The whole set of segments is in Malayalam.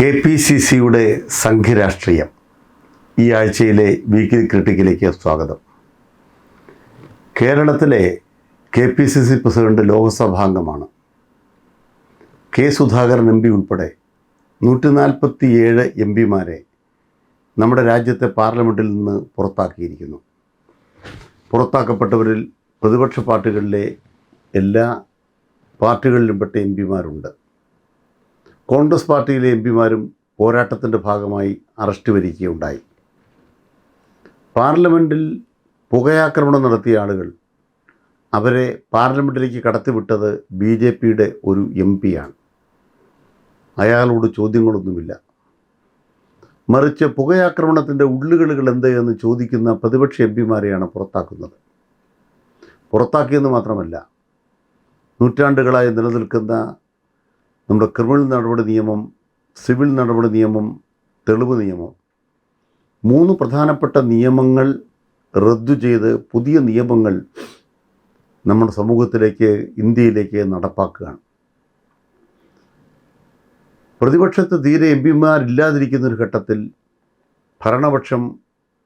കെ പി സി സിയുടെ സംഘരാഷ്ട്രീയം ഈ ആഴ്ചയിലെ വീക്കിലി ക്രിട്ടിക്കിലേക്ക് സ്വാഗതം. കേരളത്തിലെ K P C C president ലോകസഭാംഗമാണ്. K Sudhakaran M P ഉൾപ്പെടെ നൂറ്റി നാൽപ്പത്തി ഏഴ് എം പിമാരെ നമ്മുടെ രാജ്യത്തെ പാർലമെന്റിൽ നിന്ന് പുറത്താക്കിയിരിക്കുന്നു. പുറത്താക്കപ്പെട്ടവരിൽ പ്രതിപക്ഷ പാർട്ടികളിലെ എല്ലാ പാർട്ടികളിലും പെട്ട എം പിമാരുണ്ട്. കോൺഗ്രസ് പാർട്ടിയിലെ എം പിമാരും പോരാട്ടത്തിന്റെ ഭാഗമായി അറസ്റ്റ് വരികയുണ്ടായി. പാർലമെന്റിൽ പുകയാക്രമണം നടത്തിയ ആളുകൾ അവരെ പാർലമെന്റിലേക്ക് കടത്തിവിട്ടത് ബി ജെ പിയുടെ ഒരു എം പിയാണ്. അയാളോട് ചോദ്യങ്ങളൊന്നുമില്ല. മറിച്ച് പുകയാക്രമണത്തിന്റെ ഉള്ളുകളുകൾ എന്ത് എന്ന് ചോദിക്കുന്ന പ്രതിപക്ഷ എം പിമാരെയാണ് പുറത്താക്കുന്നത്. പുറത്താക്കിയെന്ന് മാത്രമല്ല നൂറ്റാണ്ടുകളായി നിലനിൽക്കുന്ന നമ്മുടെ ക്രിമിനൽ നടപടി നിയമം സിവിൽ നടപടി നിയമം തെളിവ് നിയമം. മൂന്ന് പ്രധാനപ്പെട്ട നിയമങ്ങൾ റദ്ദു ചെയ്ത് പുതിയ നിയമങ്ങൾ നമ്മുടെ സമൂഹത്തിലേക്ക് ഇന്ത്യയിലേക്ക് നടപ്പാക്കുകയാണ്. പ്രതിപക്ഷത്ത് തീരെ എം പിമാരില്ലാതിരിക്കുന്ന ഒരു ഘട്ടത്തിൽ ഭരണപക്ഷം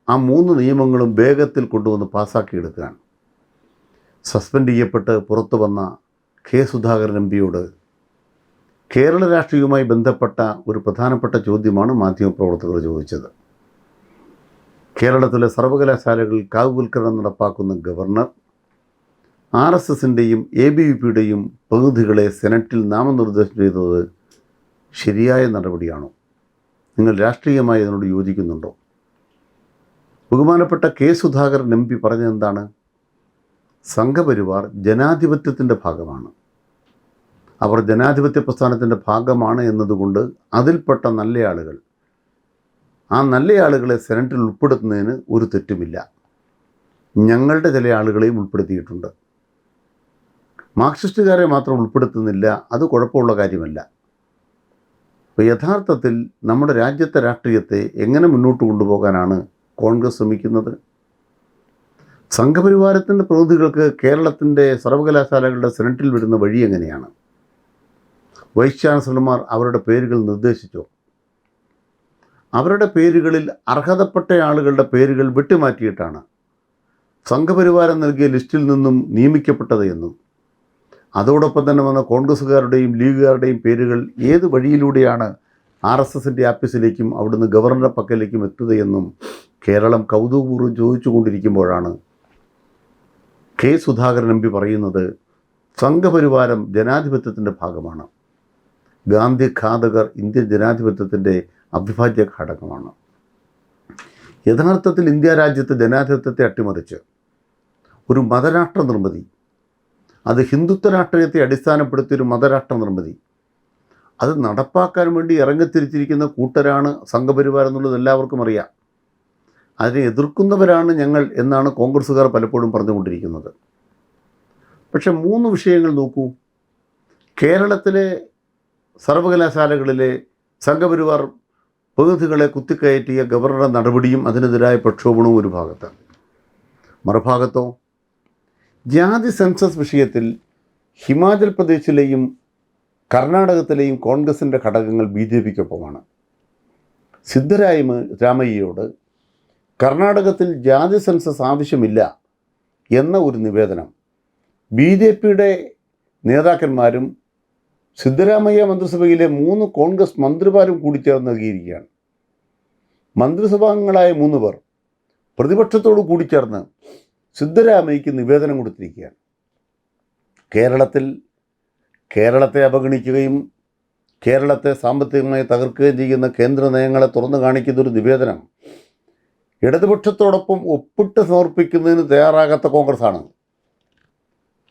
ആ മൂന്ന് നിയമങ്ങളും വേഗത്തിൽ കൊണ്ടുവന്ന് പാസ്സാക്കിയെടുക്കുകയാണ് സസ്പെൻഡ് ചെയ്യപ്പെട്ട് പുറത്തു വന്ന കെ സുധാകരൻ എം പിയോട് കേരള രാഷ്ട്രീയവുമായി ബന്ധപ്പെട്ട ഒരു പ്രധാനപ്പെട്ട ചോദ്യമാണ് മാധ്യമപ്രവർത്തകർ ചോദിച്ചത്. കേരളത്തിലെ സർവകലാശാലകളിൽ കാവ്യവൽക്കരണം നടപ്പാക്കുന്ന ഗവർണർ ആർ എസ് എസിന്റെയും എ ബി വി പിയുടെയും പ്രതിനിധികളെ സെനറ്റിൽ നാമനിർദ്ദേശം ചെയ്തത് ശരിയായ നടപടിയാണോ? നിങ്ങൾ രാഷ്ട്രീയമായി അതിനോട് യോജിക്കുന്നുണ്ടോ? ബഹുമാനപ്പെട്ട കെ സുധാകരൻ എം പി പറഞ്ഞതെന്താണ്? സംഘപരിവാർ ജനാധിപത്യത്തിന്റെ ഭാഗമാണ്. അവർ ജനാധിപത്യ പ്രസ്ഥാനത്തിന്റെ ഭാഗമാണ് എന്നതുകൊണ്ട് അതിൽപ്പെട്ട നല്ല ആളുകൾ ആ നല്ല ആളുകളെ സെനറ്റിൽ ഉൾപ്പെടുത്തുന്നതിന് ഒരു തെറ്റുമില്ല. ഞങ്ങളുടെ ചില ആളുകളെയും ഉൾപ്പെടുത്തിയിട്ടുണ്ട്. മാർക്സിസ്റ്റുകാരെ മാത്രം ഉൾപ്പെടുത്തുന്നില്ല അത് കുഴപ്പമുള്ള കാര്യമല്ല. അപ്പോൾ യഥാർത്ഥത്തിൽ നമ്മുടെ രാജ്യത്തെ രാഷ്ട്രീയത്തെ എങ്ങനെ മുന്നോട്ട് കൊണ്ടുപോകാനാണ് കോൺഗ്രസ് ശ്രമിക്കുന്നത്? സംഘപരിവാരത്തിന്റെ പ്രതിനിധികൾക്ക് കേരളത്തിന്റെ സർവകലാശാലകളുടെ സെനറ്റിൽ വരുന്ന വഴി എങ്ങനെയാണ്? വൈസ് ചാൻസലർമാർ അവരുടെ പേരുകൾ നിർദ്ദേശിച്ചു. അവരുടെ പേരുകളിൽ അർഹതപ്പെട്ട ആളുകളുടെ പേരുകൾ വിട്ടുമാറ്റിയിട്ടാണ് സംഘപരിവാരം നൽകിയ ലിസ്റ്റിൽ നിന്നും നിയമിക്കപ്പെട്ടത് എന്നും അതോടൊപ്പം തന്നെ വന്ന കോൺഗ്രസ്സുകാരുടെയും ലീഗുകാരുടെയും പേരുകൾ ഏത് വഴിയിലൂടെയാണ് ആർ എസ് എസിന്റെ ആഫീസിലേക്കും അവിടുന്ന് ഗവർണറുടെ പക്കലേക്കും എത്തുകയെന്നും കേരളം കൗതുകപൂർവം ചോദിച്ചുകൊണ്ടിരിക്കുമ്പോഴാണ് കെ സുധാകരൻ എം പി പറയുന്നത് സംഘപരിവാരം ജനാധിപത്യത്തിന്റെ ഭാഗമാണ്. ഗാന്ധി ഘാതകർ ഇന്ത്യൻ ജനാധിപത്യത്തിന്റെ അവിഭാജ്യ ഘടകമാണ്. യഥാർത്ഥത്തിൽ ഇന്ത്യ രാജ്യത്ത് ജനാധിപത്യത്തെ അട്ടിമറിച്ച് ഒരു മതരാഷ്ട്ര നിർമ്മിതി അത് ഹിന്ദുത്വ രാഷ്ട്രീയത്തെ അടിസ്ഥാനപ്പെടുത്തിയ ഒരു മതരാഷ്ട്ര നിർമ്മിതി അത് നടപ്പാക്കാൻ വേണ്ടി ഇറങ്ങിത്തിരിച്ചിരിക്കുന്ന കൂട്ടരാണ് സംഘപരിവാർ എന്നുള്ളത് എല്ലാവർക്കും അറിയാം. അതിനെ എതിർക്കുന്നവരാണ് ഞങ്ങൾ എന്നാണ് കോൺഗ്രസ്സുകാർ പലപ്പോഴും പറഞ്ഞുകൊണ്ടിരിക്കുന്നത്. പക്ഷെ മൂന്ന് വിഷയങ്ങൾ നോക്കൂ. കേരളത്തിലെ സർവകലാശാലകളിലെ സംഘപരിവാർ പ്രതിനിധികളെ കുത്തിക്കയറ്റിയ ഗവർണറുടെ നടപടിയും അതിനെതിരായ പ്രക്ഷോഭണവും ഒരു ഭാഗത്ത് മറുഭാഗത്തോ ജാതി സെൻസസ് വിഷയത്തിൽ ഹിമാചൽ പ്രദേശിലെയും കർണാടകത്തിലെയും കോൺഗ്രസിന്റെ ഘടകങ്ങൾ ബി ജെ പിക്കൊപ്പമാണ്. സിദ്ധരായ രാമയ്യയോട് കർണാടകത്തിൽ ജാതി സെൻസസ് ആവശ്യമില്ല എന്ന ഒരു നിവേദനം ബി ജെ പിയുടെ നേതാക്കന്മാരും സിദ്ധരാമയ്യ മന്ത്രിസഭയിലെ മൂന്ന് കോൺഗ്രസ് മന്ത്രിമാരും കൂടി ചേർന്ന് നൽകിയിരിക്കുകയാണ്. മന്ത്രിസഭാംഗങ്ങളായ മൂന്ന് പേർ പ്രതിപക്ഷത്തോട് കൂടിച്ചേർന്ന് സിദ്ധരാമയ്യക്ക് നിവേദനം കൊടുത്തിരിക്കുകയാണ്. കേരളത്തിൽ കേരളത്തെ അവഗണിക്കുകയും കേരളത്തെ സാമ്പത്തികമായി തകർക്കുകയും ചെയ്യുന്ന കേന്ദ്ര നയങ്ങളെ തുറന്നു കാണിക്കുന്ന ഒരു നിവേദനം ഇടതുപക്ഷത്തോടൊപ്പം ഒപ്പിട്ട് സമർപ്പിക്കുന്നതിന് തയ്യാറാകാത്ത കോൺഗ്രസ്സാണ്.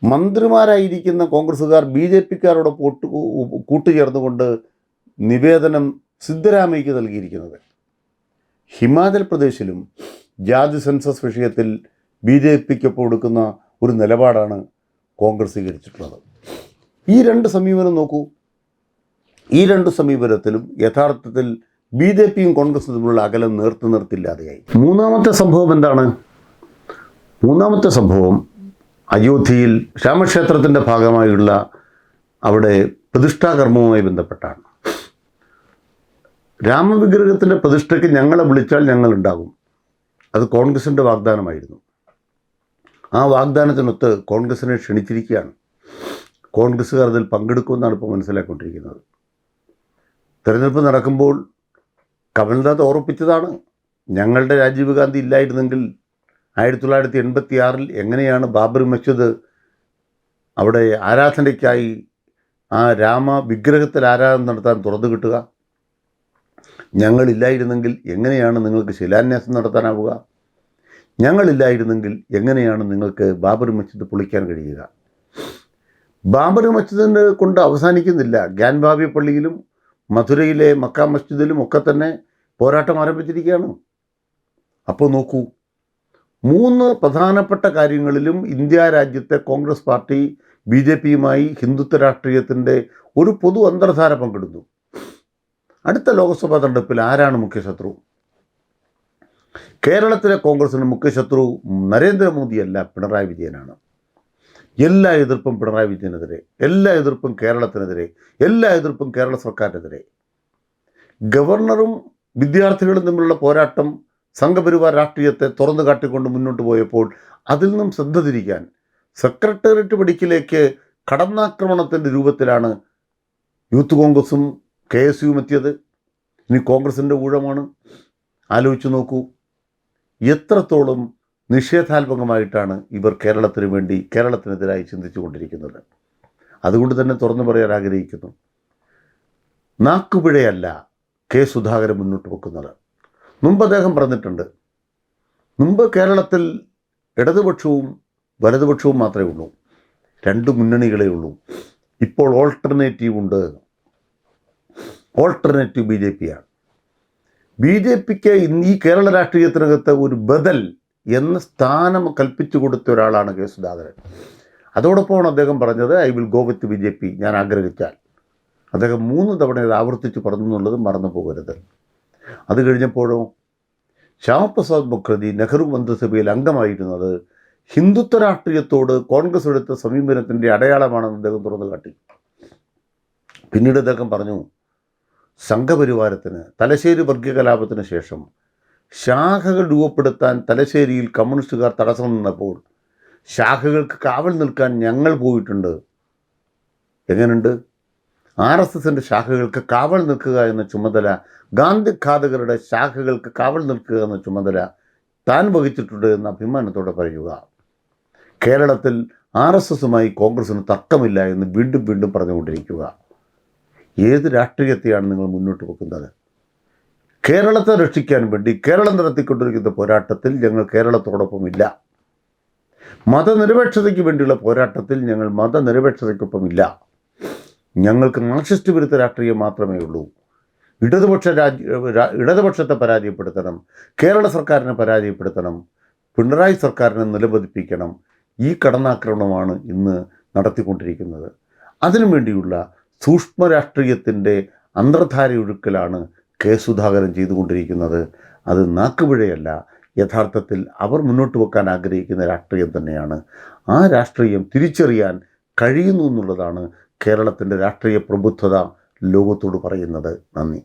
മന്ത്രിമാരായിരിക്കുന്ന കോൺഗ്രസ്സുകാർ ബി ജെ പിക്കാരോടൊപ്പം ഒട്ട് കൂട്ടുചേർന്നുകൊണ്ട് നിവേദനം സിദ്ധരാമയ്ക്ക് നൽകിയിരിക്കുന്നത്. ഹിമാചൽ പ്രദേശിലും ജാതി സെൻസസ് വിഷയത്തിൽ ബി ജെ പിക്കൊപ്പം എടുക്കുന്ന ഒരു നിലപാടാണ് കോൺഗ്രസ് സ്വീകരിച്ചിട്ടുള്ളത്. ഈ രണ്ട് സമീപനം നോക്കൂ. ഈ രണ്ട് സമീപനത്തിലും യഥാർത്ഥത്തിൽ ബി ജെ പിയും കോൺഗ്രസും തമ്മിലുള്ള അകലം നേർത്തു നിർത്തില്ലാതെയായി. മൂന്നാമത്തെ സംഭവം എന്താണ്? മൂന്നാമത്തെ സംഭവം അയോധ്യയിൽ രാമക്ഷേത്രത്തിന്റെ ഭാഗമായുള്ള അവിടെ പ്രതിഷ്ഠാകർമ്മവുമായി ബന്ധപ്പെട്ടാണ്. രാമവിഗ്രഹത്തിന്റെ പ്രതിഷ്ഠയ്ക്ക് ഞങ്ങളെ വിളിച്ചാൽ ഞങ്ങളുണ്ടാകും. അത് കോൺഗ്രസിന്റെ വാഗ്ദാനമായിരുന്നു. ആ വാഗ്ദാനത്തിനൊത്ത് കോൺഗ്രസിനെ ക്ഷണിച്ചിരിക്കുകയാണ്. കോൺഗ്രസ്സുകാർ അതിൽ പങ്കെടുക്കുമെന്നാണ് ഇപ്പോൾ മനസ്സിലാക്കിക്കൊണ്ടിരിക്കുന്നത് തിരഞ്ഞെടുപ്പ് നടക്കുമ്പോൾ കമൽനാഥ് ഓർപ്പിച്ചതാണ് ഞങ്ങളുടെ രാജീവ് ഗാന്ധി ഇല്ലായിരുന്നെങ്കിൽ ആയിരത്തി തൊള്ളായിരത്തി എൺപത്തി ആറിൽ എങ്ങനെയാണ് ബാബറി മസ്ജിദ് അവിടെ ആരാധനയ്ക്കായി ആ രാമ വിഗ്രഹത്തിൽ ആരാധന നടത്താൻ തുറന്നു കിട്ടുക? ഞങ്ങളില്ലായിരുന്നെങ്കിൽ എങ്ങനെയാണ് നിങ്ങൾക്ക് ശിലാന്യാസം നടത്താനാവുക? ഞങ്ങളില്ലായിരുന്നെങ്കിൽ എങ്ങനെയാണ് നിങ്ങൾക്ക് ബാബറി മസ്ജിദ് പൊളിക്കാൻ കഴിയുക? ബാബറി മസ്ജിദിന് കൊണ്ട് അവസാനിക്കുന്നില്ല. ഗ്യാൻബാബി പള്ളിയിലും മധുരയിലെ മക്ക മസ്ജിദിലും ഒക്കെ തന്നെ പോരാട്ടം ആരംഭിച്ചിരിക്കുകയാണ്. അപ്പോൾ നോക്കൂ മൂന്ന് പ്രധാനപ്പെട്ട കാര്യങ്ങളിലും ഇന്ത്യ രാജ്യത്തെ കോൺഗ്രസ് പാർട്ടി ബി ജെ പിയുമായി ഹിന്ദുത്വ രാഷ്ട്രീയത്തിന്റെ ഒരു പൊതു അന്തർധാര പങ്കിടുന്നു. അടുത്ത ലോക്സഭാ തെരഞ്ഞെടുപ്പിൽ ആരാണ് മുഖ്യശത്രു? കേരളത്തിലെ കോൺഗ്രസിന് മുഖ്യശത്രു നരേന്ദ്രമോദിയല്ല പിണറായി വിജയനാണ്. എല്ലാ എതിർപ്പും പിണറായി വിജയനെതിരെ എല്ലാ എതിർപ്പും കേരളത്തിനെതിരെ എല്ലാ എതിർപ്പും കേരള സർക്കാരിനെതിരെ. ഗവർണറും വിദ്യാർത്ഥികളും തമ്മിലുള്ള പോരാട്ടം സംഘപരിവാർ രാഷ്ട്രീയത്തെ തുറന്നു കാട്ടിക്കൊണ്ട് മുന്നോട്ട് പോയപ്പോൾ അതിൽ നിന്നും ശ്രദ്ധ തിരിക്കാൻ സെക്രട്ടേറിയറ്റ് പടിക്കിലേക്ക് കടന്നാക്രമണത്തിന്റെ രൂപത്തിലാണ് യൂത്ത് കോൺഗ്രസും കെ എസ് യുവും എത്തിയത്. ഇനി കോൺഗ്രസിന്റെ ഊഴമാണ്. ആലോചിച്ച് നോക്കൂ. എത്രത്തോളം നിഷേധാത്മകമായിട്ടാണ് ഇവർ കേരളത്തിന് വേണ്ടി കേരളത്തിനെതിരായി ചിന്തിച്ചു കൊണ്ടിരിക്കുന്നത് അതുകൊണ്ട് തന്നെ തുറന്നു പറയാൻ ആഗ്രഹിക്കുന്നു. നാക്കുപിഴയല്ല കെ സുധാകരൻ മുന്നോട്ട് വെക്കുന്നത്. മുമ്പ് അദ്ദേഹം പറഞ്ഞിട്ടുണ്ട് മുമ്പ് കേരളത്തിൽ ഇടതുപക്ഷവും വലതുപക്ഷവും മാത്രമേ ഉള്ളൂ. രണ്ട് മുന്നണികളേ ഉള്ളൂ. ഇപ്പോൾ ഓൾട്ടർനേറ്റീവ് ഉണ്ട്. ഓൾട്ടർനേറ്റീവ് ബി ജെ പിയാണ് ബി ജെ പിക്ക് ഈ കേരള രാഷ്ട്രീയത്തിനകത്ത് ഒരു ബദൽ എന്ന സ്ഥാനം കൽപ്പിച്ചു കൊടുത്ത ഒരാളാണ് കെ സുധാകരൻ. അതോടൊപ്പമാണ് അദ്ദേഹം പറഞ്ഞത് I will go with B J P ഞാൻ ആഗ്രഹിച്ചാൽ. അദ്ദേഹം മൂന്ന് തവണ ഇത് ആവർത്തിച്ച് പറഞ്ഞു എന്നുള്ളത് മറന്നു പോകരുത്. അത് കഴിഞ്ഞപ്പോഴോ ശ്യാമപ്രസാദ് മുഖർജി നെഹ്റു മന്ത്രിസഭയിൽ അംഗമായിരുന്നത് ഹിന്ദുത്വ രാഷ്ട്രീയത്തോട് കോൺഗ്രസ് എടുത്ത സമീപനത്തിന്റെ അടയാളമാണെന്ന് അദ്ദേഹം തുറന്നു കാട്ടി. പിന്നീട് അദ്ദേഹം പറഞ്ഞു സംഘപരിവാരത്തിന് തലശ്ശേരി വർഗീയകലാപത്തിന് ശേഷം ശാഖകൾ രൂപപ്പെടുത്താൻ തലശ്ശേരിയിൽ കമ്മ്യൂണിസ്റ്റുകാർ തടസ്സം നിന്നപ്പോൾ ശാഖകൾക്ക് കാവൽ നിൽക്കാൻ ഞങ്ങൾ പോയിട്ടുണ്ട്. എങ്ങനെയുണ്ട് ആർ എസ് എസിന്റെ ശാഖകൾക്ക് കാവൽ നിൽക്കുക എന്ന ചുമതല ഗാന്ധി ഘാതകരുടെ ശാഖകൾക്ക് കാവൽ നിൽക്കുക എന്ന ചുമതല താൻ വഹിച്ചിട്ടുണ്ട് എന്ന് അഭിമാനത്തോടെ പറയുക. കേരളത്തിൽ ആർ എസ് എസുമായി കോൺഗ്രസിന് തർക്കമില്ല എന്ന് വീണ്ടും വീണ്ടും പറഞ്ഞുകൊണ്ടിരിക്കുക. ഏത് രാഷ്ട്രീയത്തെയാണ് നിങ്ങൾ മുന്നോട്ട് വെക്കുന്നത്? കേരളത്തെ രക്ഷിക്കാൻ വേണ്ടി കേരളം നടത്തിക്കൊണ്ടിരിക്കുന്ന പോരാട്ടത്തിൽ ഞങ്ങൾ കേരളത്തോടൊപ്പം ഇല്ല മതനിരപേക്ഷതയ്ക്ക് വേണ്ടിയുള്ള പോരാട്ടത്തിൽ ഞങ്ങൾ മതനിരപേക്ഷതയ്ക്കൊപ്പം ഇല്ല ഞങ്ങൾക്ക് മാർക്സിസ്റ്റ് വിരുദ്ധ രാഷ്ട്രീയം മാത്രമേ ഉള്ളൂ. ഇടതുപക്ഷ രാജ്യ ഇടതുപക്ഷത്തെ പരാജയപ്പെടുത്തണം കേരള സർക്കാരിനെ പരാജയപ്പെടുത്തണം പിണറായി സർക്കാരിനെ നിലപതിപ്പിക്കണം ഈ കടന്നാക്രമണമാണ് ഇന്ന് നടത്തിക്കൊണ്ടിരിക്കുന്നത്. അതിനു വേണ്ടിയുള്ള സൂക്ഷ്മ രാഷ്ട്രീയത്തിന്റെ അന്തർധാരയൊഴുക്കലാണ് കെ സുധാകരൻ ചെയ്തുകൊണ്ടിരിക്കുന്നത്. അത് നാക്കുപിഴയല്ല യഥാർത്ഥത്തിൽ അവർ മുന്നോട്ട് വെക്കാൻ ആഗ്രഹിക്കുന്ന രാഷ്ട്രീയം തന്നെയാണ്. ആ രാഷ്ട്രീയം തിരിച്ചറിയാൻ കഴിയുന്നു എന്നുള്ളതാണ് കേരളത്തിന്റെ രാഷ്ട്രീയ പ്രബുദ്ധത ലോകത്തോട് പറയുന്നത് നന്ദി.